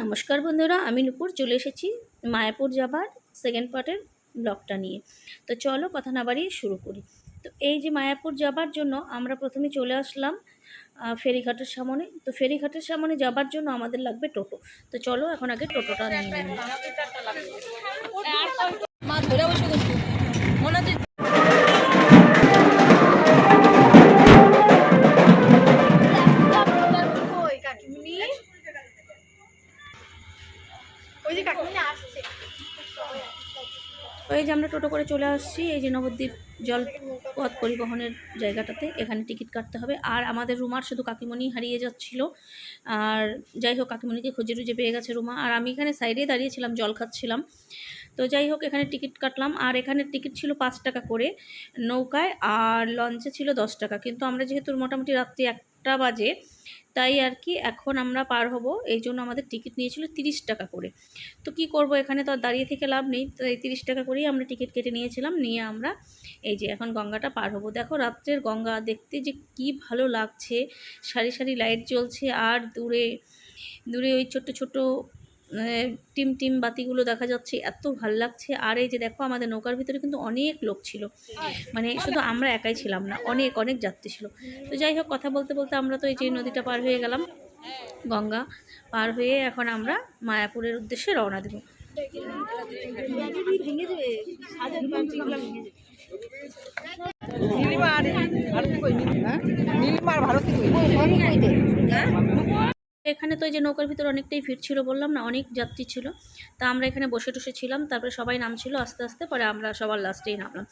নমস্কার বন্ধুরা, আমি নুপুর, চলে এসেছি মায়াপুর যাবার সেকেন্ড পার্টের ব্লগটা নিয়ে। তো চলো কথা না বাড়িয়ে শুরু করি। তো এই যে মায়াপুর যাবার জন্য আমরা প্রথমে চলে আসলাম ফেরিঘাটের সামনে। তো ফেরিঘাটের সামনে যাবার জন্য আমাদের লাগবে টোটো। তো চলো এখন আগে টোটোটা নিয়ে নিই। ওই যে আমরা টোটো করে চলে আসছি, এই যে নবদ্বীপ জলপথ পরিবহনের জায়গাটাতে। এখানে টিকিট কাটতে হবে। আর আমাদের রুমার শুধু কাকিমণি হারিয়ে যাচ্ছিল। আর যাই হোক, কাকিমণিকে খুঁজে টুজে পেয়ে গেছে রুমা। আর আমি এখানে সাইডে দাঁড়িয়েছিলাম, জল খাচ্ছিলাম। তো যাই হোক, এখানে টিকিট কাটলাম। আর এখানে টিকিট ছিল পাঁচ টাকা করে নৌকায়, আর লঞ্চে ছিল দশ টাকা। কিন্তু আমরা যেহেতু মোটামুটি রাত্রি একটা বাজে তাই আর কি এখন আমরা পার হব। এই জন্য আমাদের টিকিট নিয়েছিল তিরিশ টাকা করে। তো কি করব এখানে তো আর দাঁড়িয়ে থেকে লাভ নেই। তো এই তিরিশ টাকা করেই আমরা টিকিট কেটে নিয়েছিলাম। নিয়ে আমরা এই যে এখন গঙ্গাটা পার হব। দেখো রাত্রের গঙ্গা দেখতে যে কি ভালো লাগছে। সারি সারি লাইট জ্বলছে আর দূরে দূরে ওই ছোট্ট ছোট আহ, টিম টিম বাতিগুলো দেখা যাচ্ছে এত ভালো লাগছে। আর এই যে দেখো আমাদের নৌকার ভিতরে কিন্তু অনেক লোক ছিল। মানে শুধু আমরা একাই ছিলাম না অনেক অনেক যাত্রী ছিল। তো যাই হোক কথা বলতে বলতে আমরা তো এই যে নদীটা পার হয়ে গেলাম গঙ্গা পার হয়ে এখন আমরা মায়াপুরের উদ্দেশ্যে রওনা দেবো। নীলিমার ভারতী এখানে তো এই যে নৌকার ভিতরে অনেকটাই ভিড় ছিল বললাম না, অনেক যাত্রী ছিল। তা আমরা এখানে বসে টসে ছিলাম, তারপরে সবাই নামছিল আস্তে আস্তে, পরে আমরা সবার লাস্টেই নামলাম।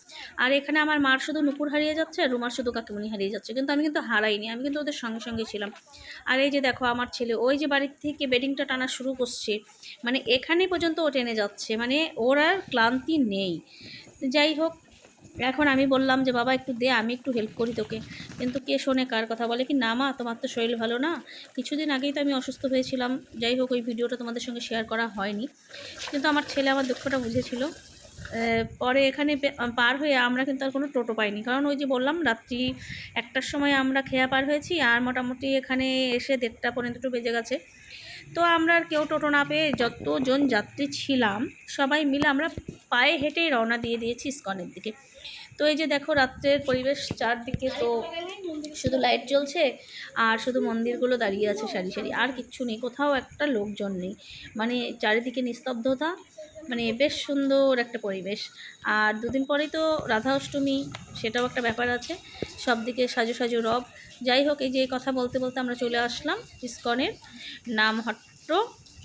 আর এখানে আমার মার শুধু নুপুর হারিয়ে যাচ্ছে আর রুমার শুধু কাকিমুনি হারিয়ে যাচ্ছে, কিন্তু আমি কিন্তু হারাইনি, আমি কিন্তু ওদের সঙ্গে সঙ্গে ছিলাম। আর এই যে দেখো আমার ছেলে, ওই যে বাড়ির থেকে বেডিংটা টানা শুরু করছে মানে এখানে পর্যন্ত ও টেনে যাচ্ছে মানে ওর আর ক্লান্তি নেই। যাই হোক এখন আমি বললাম যে, বাবা, একটু দে, আমি একটু হেল্প করি তোকে। কিন্তু কে শোনে, কার কথা বলে? কি, না মা, তোমার তো শরীর ভালো না। কিছুদিন আগেই তো আমি অসুস্থ হয়েছিলাম। যাই হোক, ওই ভিডিওটা তোমাদের সঙ্গে শেয়ার করা হয়নি। কিন্তু আমার ছেলে আমার দুঃখটা বুঝেছিল। পরে এখানে পার হয়ে আমরা কিন্তু আর কোনো টোটো পাইনি। কারণ ওই যে বললাম, রাত্রি একটার সময় আমরা খেয়া পার হয়েছি আর মোটামুটি এখানে এসে দেড়টা পর্যন্ত দুটো বেজে গেছে। তো আমরা আর কেউ টোটো না পেয়ে যতজন যাত্রী ছিলাম, সবাই মিলে আমরা পায়ে হেঁটেই রওনা দিয়ে দিয়েছি ইস্কনের দিকে। তো এই যে দেখো রাত্রের পরিবেশ চারদিকে তো শুধু লাইট জ্বলছে আর শুধু মন্দিরগুলো দাঁড়িয়ে আছে সারি সারি, আর কিচ্ছু নেই, কোথাও একটা লোকজন নেই। মানে চারিদিকে নিস্তব্ধতা মানে বেশ সুন্দর একটা পরিবেশ। আর দুদিন পরেই তো রাধা অষ্টমী সেটাও একটা ব্যাপার আছে। সব দিকে সাজু সাজু রব। যাই হোক, এই যে কথা বলতে বলতে আমরা চলে আসলাম ইস্কনের নামহট্ট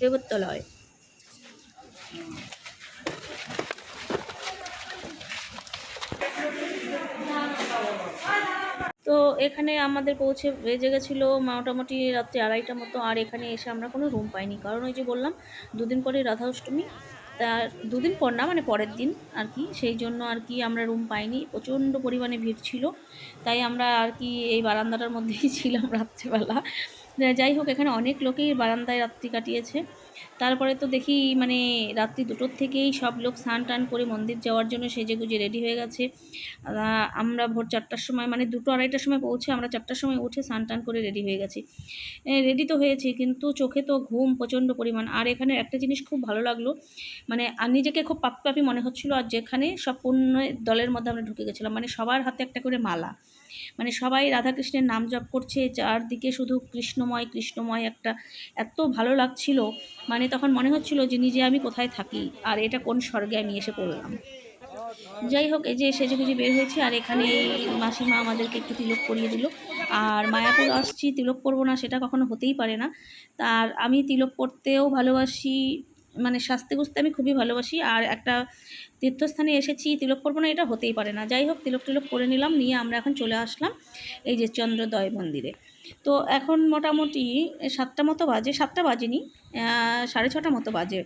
দেবত্তলয় তো এখানে আমাদের পৌঁছে বেজে গেছিল মোটামুটি রাত্রি আড়াইটা মতো, আর এখানে এসে আমরা কোনো রুম পাইনি। কারণ ওই যে বললাম, দুদিন পরে রাধা অষ্টমী তার দুদিন পর না মানে পরের দিন আর কি। সেই জন্য আর কি আমরা রুম পাইনি, প্রচণ্ড পরিমাণে ভিড় ছিল। তাই আমরা আর কি এই বারান্দাটার মধ্যেই ছিলাম রাত্রেবেলা। যাই হোক, এখানে অনেক লোকেই বারান্দায় রাত্রি কাটিয়েছে। তারপরে তো দেখি মানে রাত্রি দুটোর থেকেই সব লোক স্নান টান করে মন্দির যাওয়ার জন্য সেজে গুজে রেডি হয়ে গেছে। আমরা ভোর চারটার সময় মানে দুটো আড়াইটার সময় পৌঁছে আমরা চারটার সময় উঠে স্নান টান করে রেডি হয়ে গেছি। রেডি তো হয়েছি, কিন্তু চোখে তো ঘুম প্রচণ্ড পরিমাণ। আর এখানে একটা জিনিস খুব ভালো লাগল মানে নিজেকে খুব পাপি মনে হচ্ছিল, আর যেখানে সব পূর্ণ দলের মধ্যে আমরা ঢুকে গেছিলাম মানে সবার হাতে একটা করে মালা। মানে সবাই রাধাকৃষ্ণের নাম জপ করছে, চারদিকে শুধু কৃষ্ণময় কৃষ্ণময় একটা এত ভালো লাগছিল। মানে তখন মনে হচ্ছিল যে নিজে আমি কোথায় থাকি, আর এটা কোন স্বর্গে আমি এসে পড়লাম। যাই হোক, এই যে সেজে গুজে বের হয়েছে, আর এখানে মাসিমা আমাদেরকে একটু তিলক করিয়ে দিল। আর মায়াপুর আসছি, তিলক করব না সেটা কখনো হতেই পারে না। তার আমি তিলক করতেও ভালোবাসি মানে স্বাস্থ্য গুছতে আমি খুবই ভালোবাসি। আর একটা তীর্থস্থানে এসেছি, তিলক করব না এটা হতেই পারে না। যাই হোক তিলক টিলক করে নিলাম, নিয়ে আমরা এখন চলে আসলাম এই যে চন্দ্রদয় মন্দিরে। তো এখন মোটামুটি সাতটা মতো বাজে, সাতটা বাজেনি সাড়ে ছটা মতো বাজে।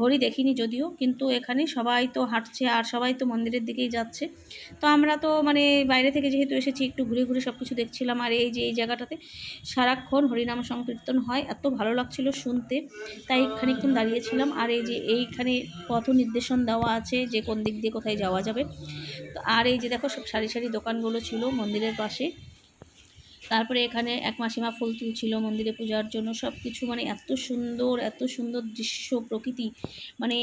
ঘড়ি দেখিনি যদিও, কিন্তু এখানে সবাই তো হাঁটছে আর সবাই তো মন্দিরের দিকেই যাচ্ছে। তো আমরা তো মানে বাইরে থেকে যেহেতু এসেছি, একটু ঘুরে ঘুরে সব কিছু দেখছিলাম। আর এই যে, এই জায়গাটাতে সারাক্ষণ হরিনাম সংকীর্তন হয়। এত ভালো লাগছিল শুনতে। তাই খানিকক্ষণ দাঁড়িয়েছিলাম। আর এই যে, এইখানে পথ নির্দেশন দেওয়া আছে যে কোন দিক দিয়ে কোথায় যাওয়া যাবে। আর এই যে, দেখো সব সারি সারি দোকানগুলো ছিল মন্দিরের পাশে। তারপরে এখানে এক মাসিমা ফুল তুলছিল মন্দিরে পূজার জন্য। সব কিছু মানে এত সুন্দর এত সুন্দর দৃশ্য, প্রকৃতি। মানে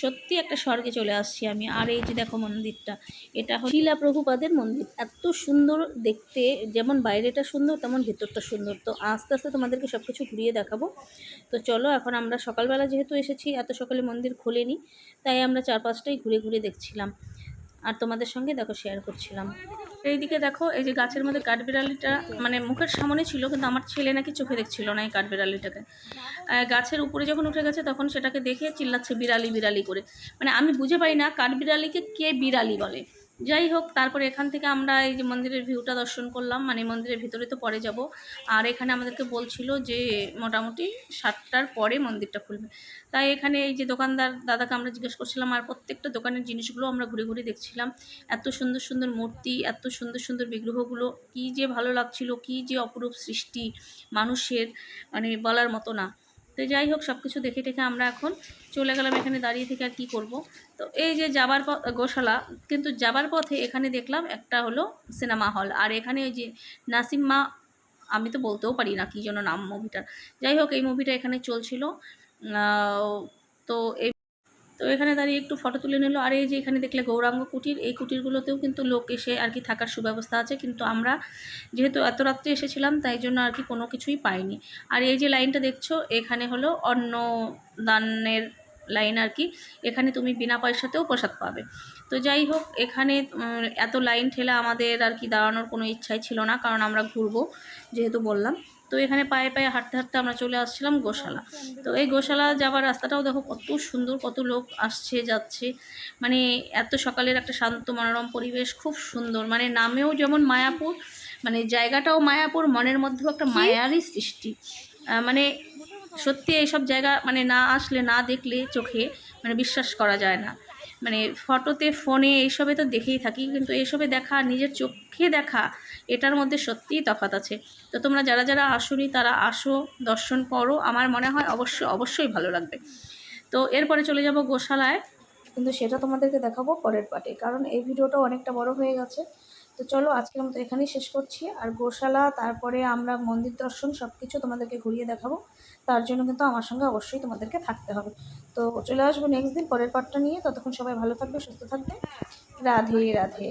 সত্যি একটা স্বর্গে চলে আসছি আমি। আর এই যে দেখো মন্দিরটা, এটা হল শিলা প্রভুপাদের মন্দির। এত সুন্দর দেখতে, যেমন বাইরেটা সুন্দর, তেমন ভেতরটা সুন্দর। তো আস্তে আস্তে তোমাদেরকে সব কিছু ঘুরিয়ে দেখাবো। তো চলো, এখন আমরা সকালবেলা যেহেতু এসেছি, এত সকালে মন্দির খোলেনি, তাই আমরা চার পাঁচটাই ঘুরে ঘুরে দেখছিলাম। আর তোমাদের সঙ্গে দেখো শেয়ার করছিলাম। এইদিকে দেখো, এই যে গাছের মধ্যে কাঠবিড়ালিটা মানে মুখের সামনে ছিল, কিন্তু আমার ছেলে নাকি চোখে দেখছিল না এই কাঠবিড়ালিটাকে। বিড়ালিটাকে গাছের উপরে যখন উঠে গেছে, তখন সেটাকে দেখে চিল্লাচ্ছে বিড়ালি বিড়ালি করে। মানে আমি বুঝে পাই না কাঠবিড়ালিকে কে বিড়ালি বলে। যাই হোক, তারপরে এখান থেকে আমরা এই যে মন্দিরের ভিউটা দর্শন করলাম। মানে মন্দিরের ভিতরে তো পরে যাব। আর এখানে আমাদেরকে বলছিল যে মোটামুটি সাতটার পরে মন্দিরটা খুলবে। তাই এখানে এই যে দোকানদার দাদাকে আমরা জিজ্ঞেস করছিলাম, আর প্রত্যেকটা দোকানের জিনিসগুলো আমরা ঘুরে ঘুরে দেখছিলাম? এত সুন্দর সুন্দর মূর্তি, এত সুন্দর সুন্দর বিগ্রহগুলো, কী যে ভালো লাগছিল, কী যে অপরূপ সৃষ্টি মানুষের মানে বলার মতো না। তো যাই হোক সব কিছু দেখে টেখে আমরা এখন চলে গেলাম এখানে দাঁড়িয়ে থেকে আর কী করব। তো এই যে যাবার গোশালা, কিন্তু যাবার পথে এখানে দেখলাম একটা হলো সিনেমা হল। আর এখানে ওই যে নাসিম্মা আমি তো বলতেও পারি না কী যেন নাম মুভিটার যাই হোক, এই মুভিটা এখানে চলছিল। তো এই তো এখানে দাঁড়িয়ে একটু ফটো তুলে নিল। আর এই যে এখানে দেখলে গৌরাঙ্গ কুটির, এই কুটিরগুলোতেও কিন্তু লোক এসে আর কি থাকার সুব্যবস্থা আছে। কিন্তু আমরা যেহেতু এত রাত্রে এসেছিলাম, তাই জন্য আর কি কোনো কিছুই পাইনি। আর এই যে লাইনটা দেখছ, এখানে হলো অন্ন দানের লাইন আর কি এখানে তুমি বিনা পয়সাতেও প্রসাদ পাবে। তো যাই হোক এখানে এত লাইন ঠেলে আমাদের আর কি দাঁড়ানোর কোনো ইচ্ছাই ছিল না কারণ আমরা ঘুরবো যেহেতু বললাম। তো এখানে পায়ে পায়ে হাঁটতে হাঁটতে আমরা চলে আসছিলাম গোশালা। তো এই গোশালা যাওয়ার রাস্তাটাও দেখো কত সুন্দর কত লোক আসছে যাচ্ছে। মানে এত সকালের একটা শান্ত মনোরম পরিবেশ খুব সুন্দর। মানে নামেও যেমন মায়াপুর মানে জায়গাটাও মায়াপুর মনের মধ্যেও একটা মায়ারই সৃষ্টি। মানে সত্যি এইসব জায়গা মানে না আসলে, না দেখলে চোখে মানে বিশ্বাস করা যায় না। মানে ফটোতে, ফোনে এইসবে তো দেখেই থাকি, কিন্তু এইসবে দেখা, নিজের চোখে দেখা, এটার মধ্যে সত্যিই তফাৎ আছে। তো তোমরা যারা যারা আসোনি, তারা আসো, দর্শন করো, আমার মনে হয় অবশ্যই অবশ্যই ভালো লাগবে। তো এরপরে চলে যাব গোশালায়। কিন্তু সেটা তোমাদেরকে দেখাবো পরের পার্টে, কারণ এই ভিডিওটা অনেকটা বড় হয়ে গেছে। তো চলো আজকের মতো এখানেই শেষ করছি। আর গোশালা, তারপরে আমরা মন্দির দর্শন সব কিছু তোমাদেরকে ঘুরিয়ে দেখাবো। তার জন্য কিন্তু আমার সঙ্গে অবশ্যই তোমাদেরকে থাকতে হবে। তো চলে আসব নেক্সট দিন, পরের পার্টটা নিয়ে। ততক্ষণ সবাই ভালো থাকবে, সুস্থ থাকবে। রাধে রাধে।